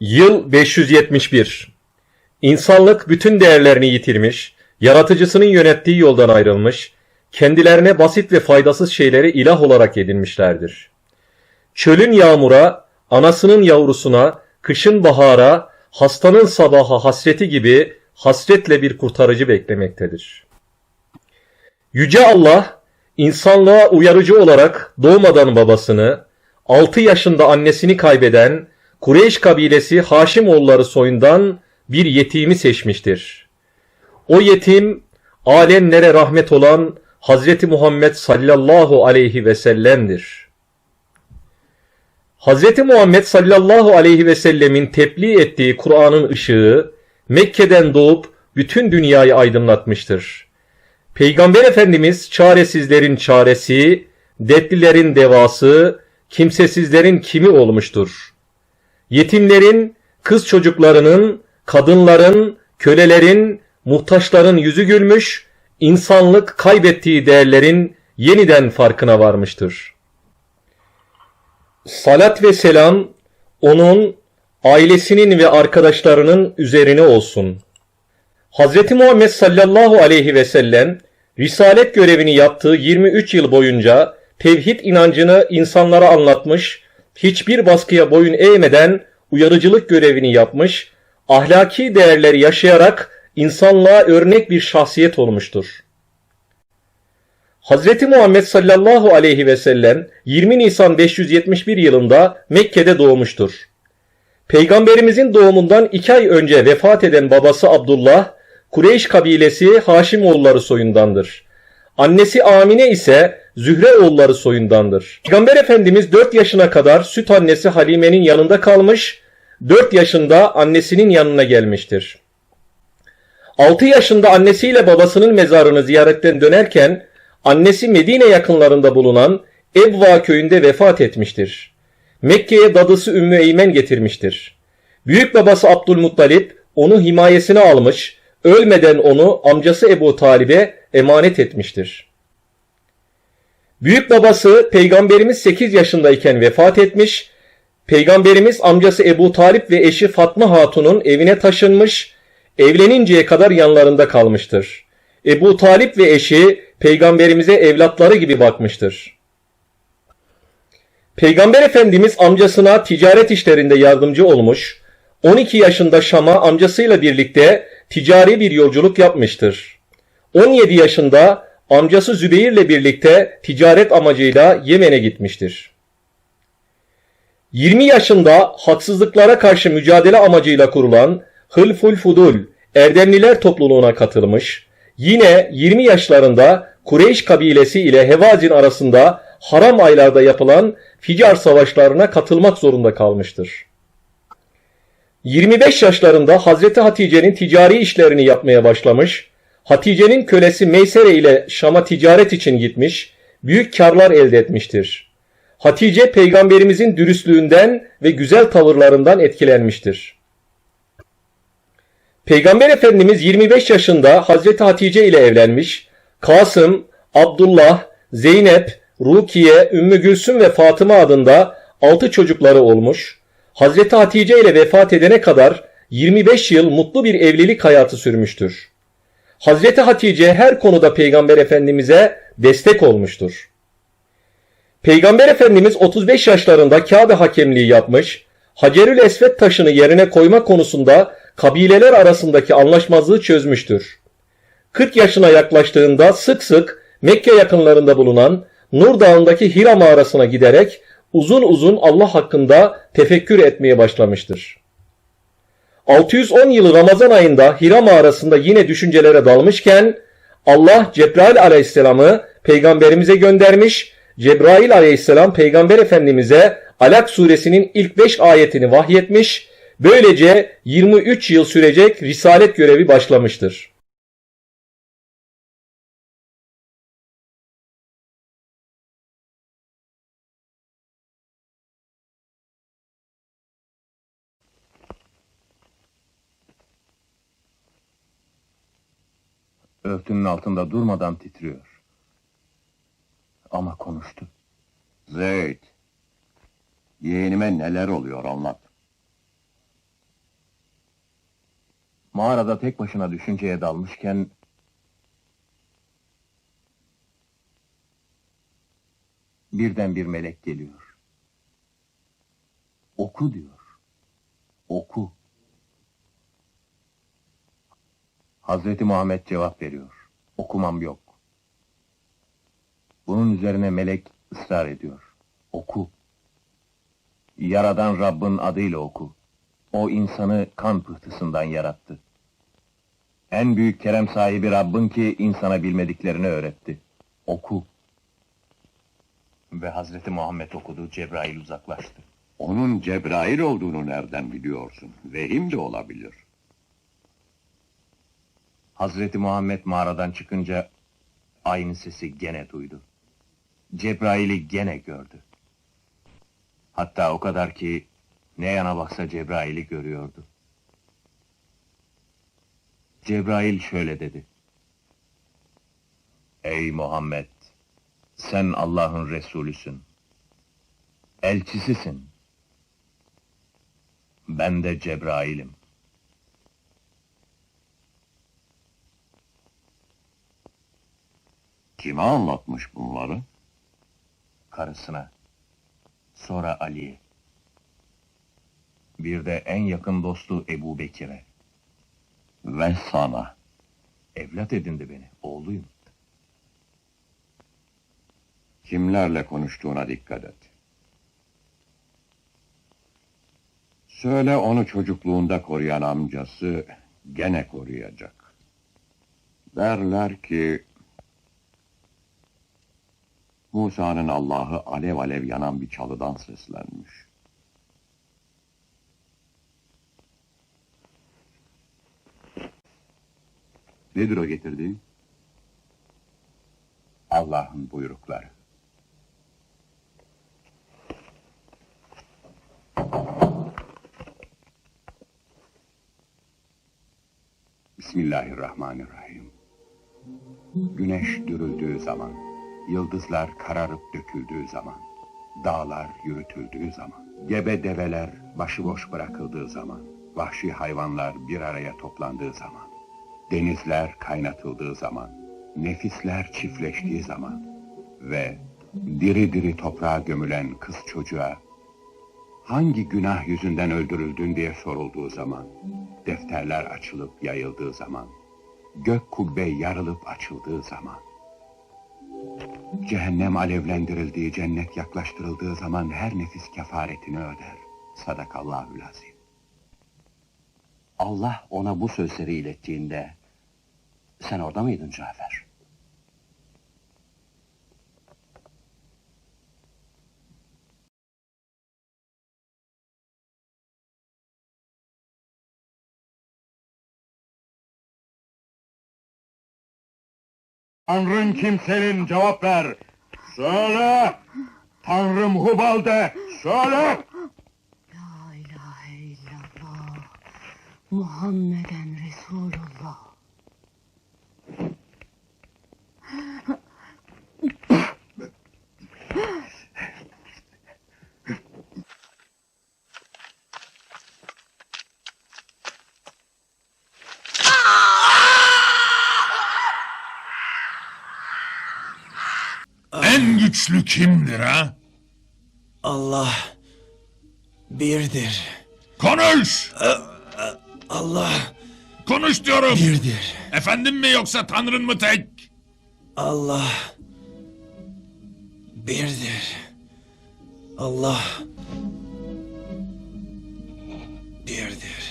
Yıl 571. İnsanlık bütün değerlerini yitirmiş, yaratıcısının yönettiği yoldan ayrılmış, kendilerine basit ve faydasız şeyleri ilah olarak edinmişlerdir. Çölün yağmura, anasının yavrusuna, kışın bahara, hastanın sabaha hasreti gibi hasretle bir kurtarıcı beklemektedir. Yüce Allah, insanlığa uyarıcı olarak doğmadan babasını, 6 yaşında annesini kaybeden Kureyş kabilesi Haşimoğulları soyundan bir yetimi seçmiştir. O yetim alemlere rahmet olan Hazreti Muhammed sallallahu aleyhi ve sellem'dir. Hazreti Muhammed sallallahu aleyhi ve sellemin tebliğ ettiği Kur'an'ın ışığı Mekke'den doğup bütün dünyayı aydınlatmıştır. Peygamber Efendimiz çaresizlerin çaresi, dertlilerin devası, kimsesizlerin kimi olmuştur. Yetimlerin, kız çocuklarının, kadınların, kölelerin, muhtaçların yüzü gülmüş, insanlık kaybettiği değerlerin yeniden farkına varmıştır. Salat ve selam onun, ailesinin ve arkadaşlarının üzerine olsun. Hz. Muhammed sallallahu aleyhi ve sellem risalet görevini yaptığı 23 yıl boyunca tevhid inancını insanlara anlatmış, hiçbir baskıya boyun eğmeden uyarıcılık görevini yapmış, ahlaki değerleri yaşayarak insanlığa örnek bir şahsiyet olmuştur. Hz. Muhammed sallallahu aleyhi ve sellem 20 Nisan 571 yılında Mekke'de doğmuştur. Peygamberimizin doğumundan iki ay önce vefat eden babası Abdullah, Kureyş kabilesi Haşimoğulları soyundandır. Annesi Amine ise Zühre oğulları soyundandır. Peygamber Efendimiz 4 yaşına kadar süt annesi Halime'nin yanında kalmış, 4 yaşında annesinin yanına gelmiştir. 6 yaşında annesiyle babasının mezarını ziyaretten dönerken annesi Medine yakınlarında bulunan Ebva köyünde vefat etmiştir. Mekke'ye dadısı Ümmü Eymen getirmiştir. Büyük babası Abdülmuttalip onu himayesine almış, ölmeden onu amcası Ebu Talib'e emanet etmiştir. Büyük babası Peygamberimiz 8 yaşındayken vefat etmiş, Peygamberimiz amcası Ebu Talip ve eşi Fatma Hatun'un evine taşınmış, evleninceye kadar yanlarında kalmıştır. Ebu Talip ve eşi Peygamberimize evlatları gibi bakmıştır. Peygamber Efendimiz amcasına ticaret işlerinde yardımcı olmuş, 12 yaşında Şam'a amcasıyla birlikte ticari bir yolculuk yapmıştır. 17 yaşında amcası Zübeyir'le birlikte ticaret amacıyla Yemen'e gitmiştir. 20 yaşında haksızlıklara karşı mücadele amacıyla kurulan Hılful Fudul Erdemliler topluluğuna katılmış, yine 20 yaşlarında Kureyş kabilesi ile Hevazin arasında haram aylarda yapılan Ficar savaşlarına katılmak zorunda kalmıştır. 25 yaşlarında Hazreti Hatice'nin ticari işlerini yapmaya başlamış, Hatice'nin kölesi Meysere ile Şam'a ticaret için gitmiş, büyük karlar elde etmiştir. Hatice peygamberimizin dürüstlüğünden ve güzel tavırlarından etkilenmiştir. Peygamber Efendimiz 25 yaşında Hazreti Hatice ile evlenmiş, Kasım, Abdullah, Zeynep, Rukiye, Ümmü Gülsüm ve Fatıma adında 6 çocukları olmuş, Hazreti Hatice ile vefat edene kadar 25 yıl mutlu bir evlilik hayatı sürmüştür. Hazreti Hatice her konuda Peygamber Efendimiz'e destek olmuştur. Peygamber Efendimiz 35 yaşlarında Kabe hakemliği yapmış, Hacerül Esved taşını yerine koyma konusunda kabileler arasındaki anlaşmazlığı çözmüştür. 40 yaşına yaklaştığında sık sık Mekke yakınlarında bulunan Nur Dağı'ndaki Hira mağarasına giderek uzun uzun Allah hakkında tefekkür etmeye başlamıştır. 610 yılı Ramazan ayında Hira mağarasında yine düşüncelere dalmışken Allah Cebrail aleyhisselamı peygamberimize göndermiş. Cebrail aleyhisselam peygamber efendimize Alak suresinin ilk 5 ayetini vahyetmiş. Böylece 23 yıl sürecek risalet görevi başlamıştır. Örtünün altında durmadan titriyor. Ama konuştu. Zeyd. Yeğenime neler oluyor anlat. Mağarada tek başına düşünceye dalmışken birden bir melek geliyor. Oku diyor. Oku. Hazreti Muhammed cevap veriyor. Okumam yok. Bunun üzerine melek ısrar ediyor. Oku. Yaradan Rabbin adıyla oku. O insanı kan pıhtısından yarattı. En büyük kerem sahibi Rabbin ki insana bilmediklerini öğretti. Oku. Ve Hazreti Muhammed okudu, Cebrail uzaklaştı. Onun Cebrail olduğunu nereden biliyorsun? Vehim de olabilir. Hazreti Muhammed mağaradan çıkınca aynı sesi gene duydu. Cebrail'i gene gördü. Hatta o kadar ki ne yana baksa Cebrail'i görüyordu. Cebrail şöyle dedi. Ey Muhammed! Sen Allah'ın Resulüsün. Elçisisin. Ben de Cebrail'im. Kime anlatmış bunları? karısına, sonra Ali'ye. Bir de en yakın dostu Ebu Bekir'e. Ve sana. Evlat edindi beni, oğluyum. Kimlerle konuştuğuna dikkat et. Söyle onu çocukluğunda koruyan amcası gene koruyacak. Derler ki Musa'nın Allah'ı alev alev yanan bir çalıdan seslenmiş. Nedir o getirdiğin? Allah'ın buyrukları. Bismillahirrahmanirrahim. Güneş dürüldüğü zaman, yıldızlar kararıp döküldüğü zaman, dağlar yürütüldüğü zaman, gebe develer başıboş bırakıldığı zaman, vahşi hayvanlar bir araya toplandığı zaman, denizler kaynatıldığı zaman, nefisler çiftleştiği zaman ve diri diri toprağa gömülen kız çocuğa hangi günah yüzünden öldürüldün? diye sorulduğu zaman, defterler açılıp yayıldığı zaman, gök kubbe yarılıp açıldığı zaman, cehennem alevlendirildiği, cennet yaklaştırıldığı zaman her nefis kefaretini öder. Sadakallahül azim. Allah ona bu sözleri ilettiğinde sen orada mıydın Cafer? Tanrın kimsenin cevap ver. Söyle. Tanrım Hubal de. Söyle. La ilahe illallah. Muhammeden Resulullah. En güçlü kimdir ha? Allah birdir. Konuş! Allah Konuş diyorum! birdir. Efendim mi yoksa tanrın mı tek? Allah birdir. Allah birdir.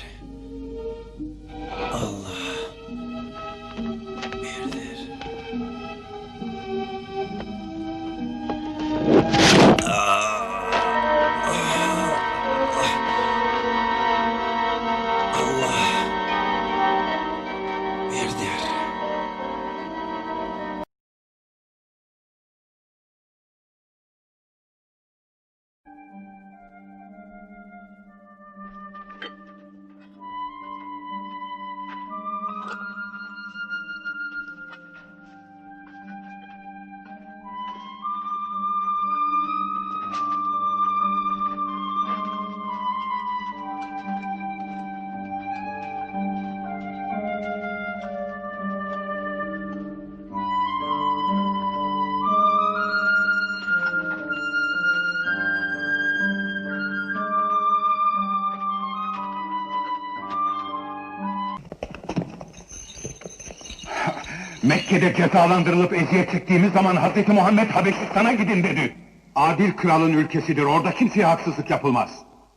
Mekke'de cezalandırılıp eziyet çektiğimiz zaman Hazreti Muhammed Habeşistan'a gidin dedi. Adil kralın ülkesidir, orada kimseye haksızlık yapılmaz.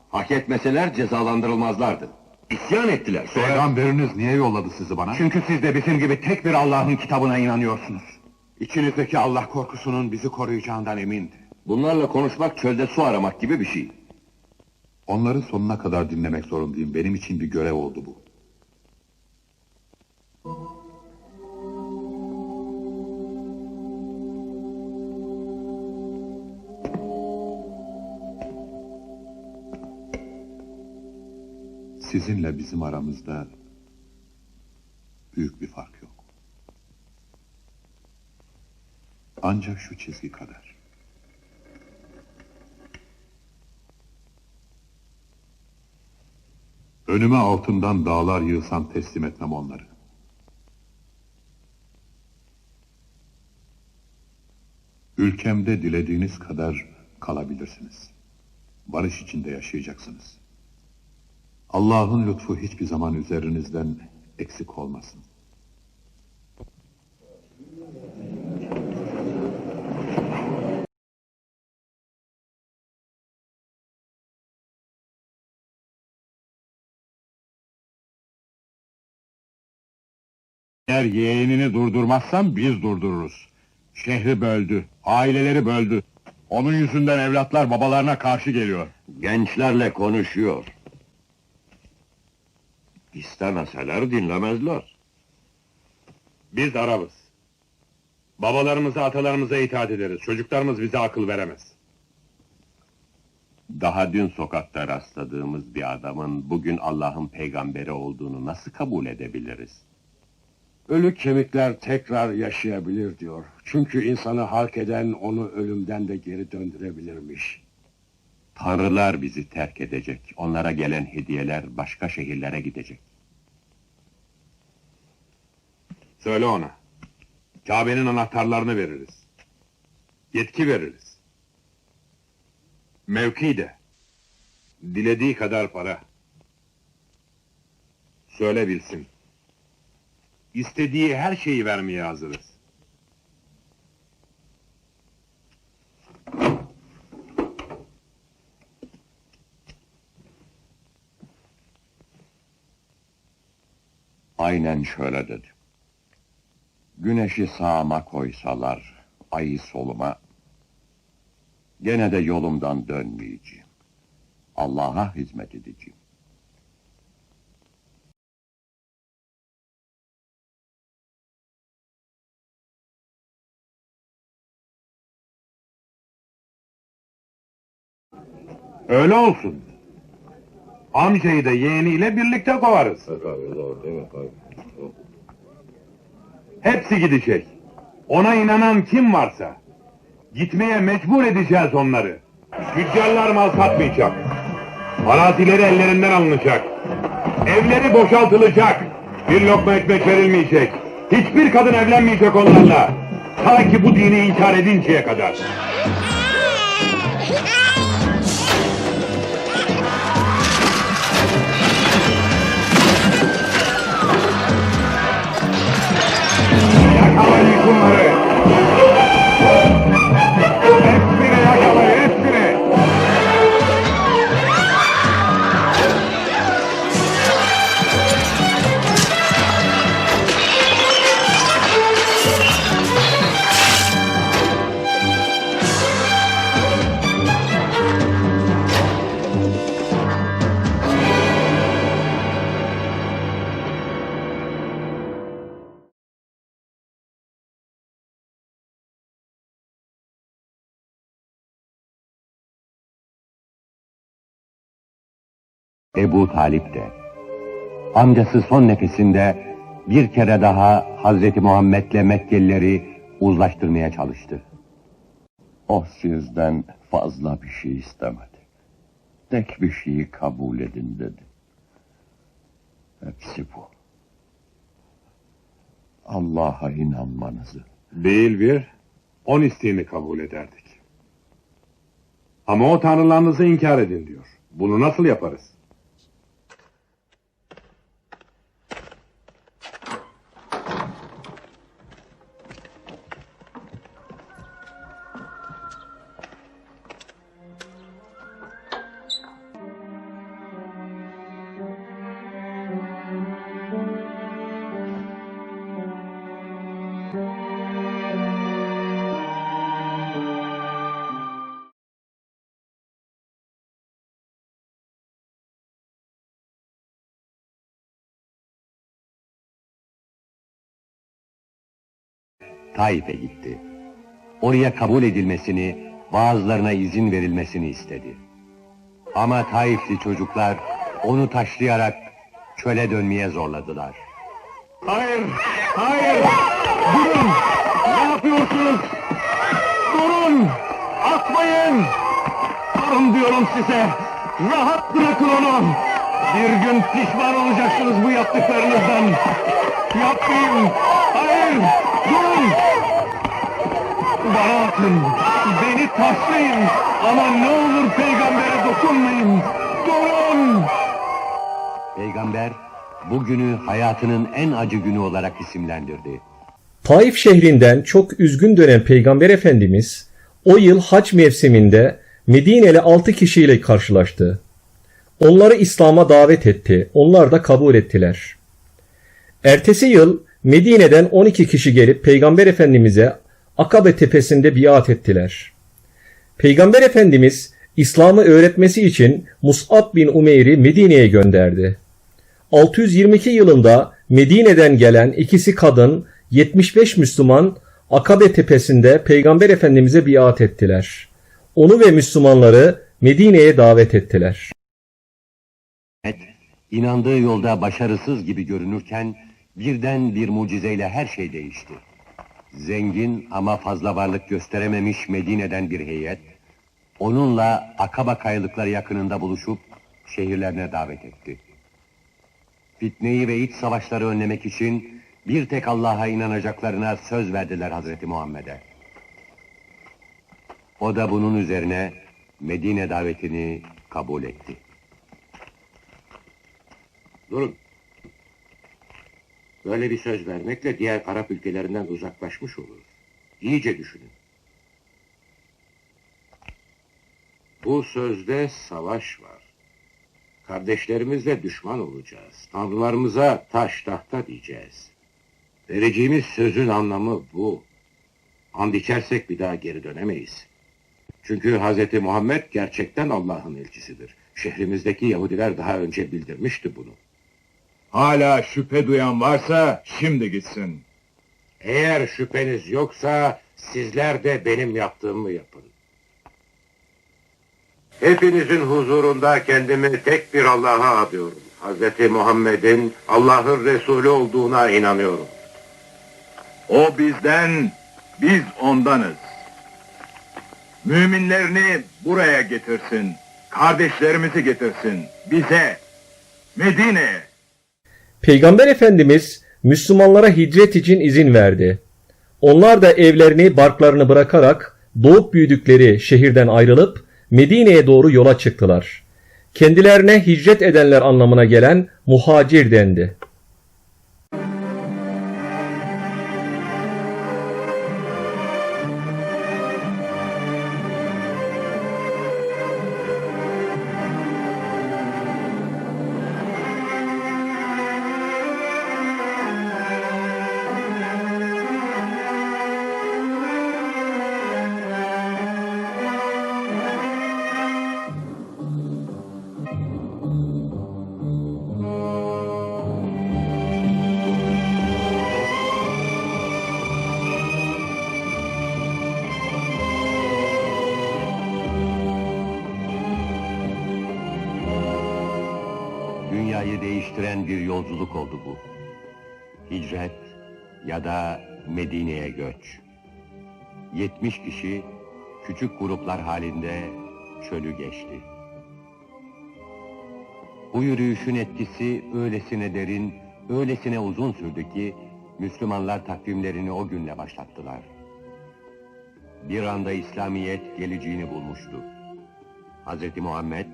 Hak etmeseler cezalandırılmazlardı. İsyan ettiler. Sonra... Peygamberiniz niye yolladı sizi bana? Çünkü siz de bizim gibi tek bir Allah'ın kitabına inanıyorsunuz. İçinizdeki Allah korkusunun bizi koruyacağından emindi. Bunlarla konuşmak çölde su aramak gibi bir şey. Onları sonuna kadar dinlemek zorundayım. Benim için bir görev oldu bu. Sizinle bizim aramızda büyük bir fark yok. Ancak şu çizgi kadar. Önüme altından dağlar yığsam teslim etmem onları. Ülkemde dilediğiniz kadar kalabilirsiniz. Barış içinde yaşayacaksınız. Allah'ın lütfu hiçbir zaman üzerinizden eksik olmasın. Eğer yeğenini durdurmazsan biz durdururuz. Şehri böldü, aileleri böldü. Onun yüzünden evlatlar babalarına karşı geliyor. Gençlerle konuşuyor. İstemeseler dinlemezler. Biz Arabız. Babalarımıza, atalarımıza itaat ederiz. Çocuklarımız bize akıl veremez. Daha dün sokakta rastladığımız bir adamın bugün Allah'ın peygamberi olduğunu nasıl kabul edebiliriz? Ölü kemikler tekrar yaşayabilir diyor. Çünkü insanı halk eden onu ölümden de geri döndürebilirmiş. Tanrılar bizi terk edecek. Onlara gelen hediyeler başka şehirlere gidecek. Söyle ona. Kabe'nin anahtarlarını veririz. Yetki veririz. Mevki de. Dilediği kadar para. Söyle bilsin. İstediği her şeyi vermeye hazırız. Aynen şöyle dedi. Güneşi sağıma koysalar, ayı soluma, gene de yolumdan dönmeyeceğim. Allah'a hizmet edeceğim. Öyle olsun. Amcayı da yeğeniyle birlikte kovarız. Hepsi gidecek. Ona inanan kim varsa. Gitmeye mecbur edeceğiz onları. Tüccarlar mal satmayacak. Arazileri ellerinden alınacak. Evleri boşaltılacak. Bir lokma ekmek verilmeyecek. Hiçbir kadın evlenmeyecek onlarla. Ta ki bu dini inkar edinceye kadar. Vamos, lá. Ebu Talip de, amcası son nefesinde bir kere daha Hazreti Muhammed'le Mekkelileri uzlaştırmaya çalıştı. O sizden fazla bir şey istemedi. Tek bir şeyi kabul edin dedi. Hepsi bu. Allah'a inanmanızı. Değil bir, on isteğini kabul ederdik. Ama o tanrılarınızı inkar edin diyor. Bunu nasıl yaparız? Taif'e gitti. Oraya kabul edilmesini, bazılarına izin verilmesini istedi. Ama Taifli çocuklar onu taşlayarak çöle dönmeye zorladılar. Hayır, hayır! Durun! Ne yapıyorsunuz? Durun! Atmayın! Durun diyorum size! Rahat bırakın onu! Bir gün pişman olacaksınız bu yaptıklarınızdan! Yapmayın! Hayır! Durun! Bana atın! Beni taşlayın! Ama ne olur peygambere dokunmayın! Durun! Peygamber bugünü hayatının en acı günü olarak isimlendirdi. Taif şehrinden çok üzgün dönen Peygamber Efendimiz o yıl hac mevsiminde Medine'li 6 kişiyle karşılaştı. Onları İslam'a davet etti. Onlar da kabul ettiler. Ertesi yıl Medine'den 12 kişi gelip Peygamber Efendimiz'e Akabe tepesinde biat ettiler. Peygamber Efendimiz İslam'ı öğretmesi için Mus'ab bin Umeyr'i Medine'ye gönderdi. 622 yılında Medine'den gelen ikisi kadın 75 Müslüman Akabe tepesinde Peygamber Efendimiz'e biat ettiler. Onu ve Müslümanları Medine'ye davet ettiler. Evet, inandığı yolda başarısız gibi görünürken birden bir mucizeyle her şey değişti. Zengin ama fazla varlık gösterememiş Medine'den bir heyet, onunla Akaba kayalıkları yakınında buluşup şehirlerine davet etti. Fitneyi ve iç savaşları önlemek için bir tek Allah'a inanacaklarına söz verdiler Hazreti Muhammed'e. O da bunun üzerine Medine davetini kabul etti. Durun. Böyle bir söz vermekle diğer Arap ülkelerinden uzaklaşmış oluruz. İyice düşünün. Bu sözde savaş var. Kardeşlerimizle düşman olacağız. Tanrılarımıza taş tahta diyeceğiz. Vereceğimiz sözün anlamı bu. And içersek bir daha geri dönemeyiz. Çünkü Hz. Muhammed gerçekten Allah'ın elçisidir. Şehrimizdeki Yahudiler daha önce bildirmişti bunu. Hala şüphe duyan varsa şimdi gitsin. Eğer şüpheniz yoksa sizler de benim yaptığımı yapın. Hepinizin huzurunda kendimi tek bir Allah'a adıyorum. Hz. Muhammed'in Allah'ın Resulü olduğuna inanıyorum. O bizden, biz ondanız. Müminlerini buraya getirsin. Kardeşlerimizi getirsin. Bize, Medine'ye. Peygamber Efendimiz Müslümanlara hicret için izin verdi. Onlar da evlerini, barklarını bırakarak doğup büyüdükleri şehirden ayrılıp Medine'ye doğru yola çıktılar. Kendilerine hicret edenler anlamına gelen muhacir dendi. Dünyayı değiştiren bir yolculuk oldu bu. Hicret ya da Medine'ye göç. 70 kişi küçük gruplar halinde çölü geçti. Bu yürüyüşün etkisi öylesine derin, öylesine uzun sürdü ki Müslümanlar takvimlerini o günle başlattılar. Bir anda İslamiyet geleceğini bulmuştu. Hz. Muhammed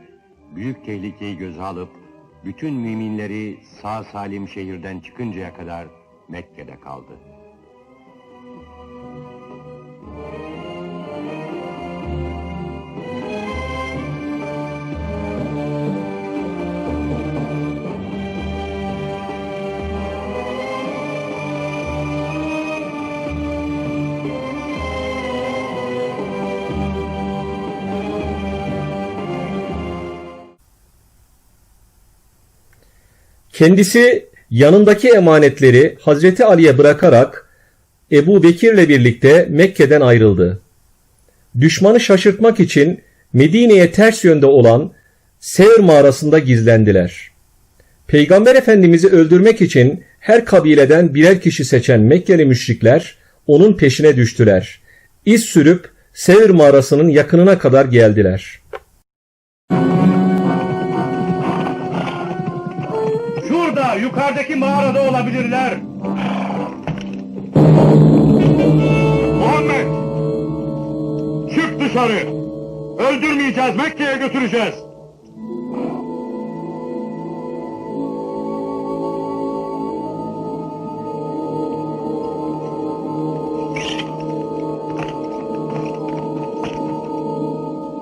büyük tehlikeyi göze alıp bütün müminleri sağ salim şehirden çıkıncaya kadar Mekke'de kaldı. Kendisi yanındaki emanetleri Hazreti Ali'ye bırakarak Ebu Bekir'le birlikte Mekke'den ayrıldı. Düşmanı şaşırtmak için Medine'ye ters yönde olan Sevr mağarasında gizlendiler. Peygamber Efendimiz'i öldürmek için her kabileden birer kişi seçen Mekkeli müşrikler onun peşine düştüler. İz sürüp Sevr mağarasının yakınına kadar geldiler. Yukarıdaki mağarada olabilirler. Muhammed! Çık dışarı! Öldürmeyeceğiz, Mekke'ye götüreceğiz.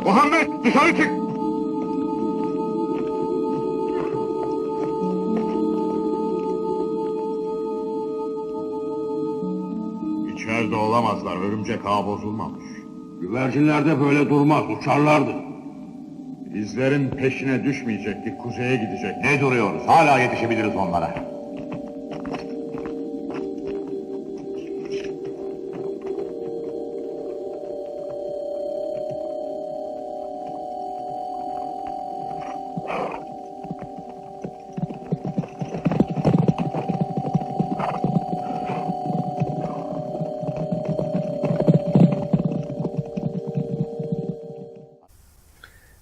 Muhammed dışarı çık! Olamazlar. Örümcek ağ bozulmamış. Güvercinler de böyle durmaz. Uçarlardı. İzlerin peşine düşmeyecektik. Kuzeye gidecek. Ne duruyoruz? Hala yetişebiliriz onlara.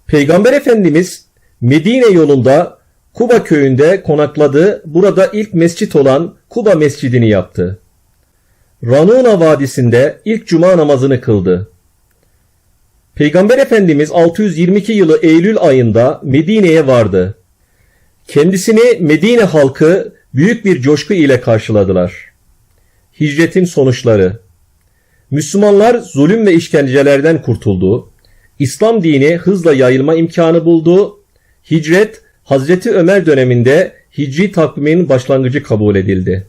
Peygamber Efendimiz Medine yolunda Kuba köyünde konakladı. Burada ilk mescit olan Kuba Mescidini yaptı. Ranuna Vadisi'nde ilk cuma namazını kıldı. Peygamber Efendimiz 622 yılı Eylül ayında Medine'ye vardı. Kendisini Medine halkı büyük bir coşku ile karşıladılar. Hicretin sonuçları Müslümanlar zulüm ve işkencelerden kurtuldu. İslam dini hızla yayılma imkanı buldu. Hicret Hazreti Ömer döneminde Hicri takvimin başlangıcı kabul edildi.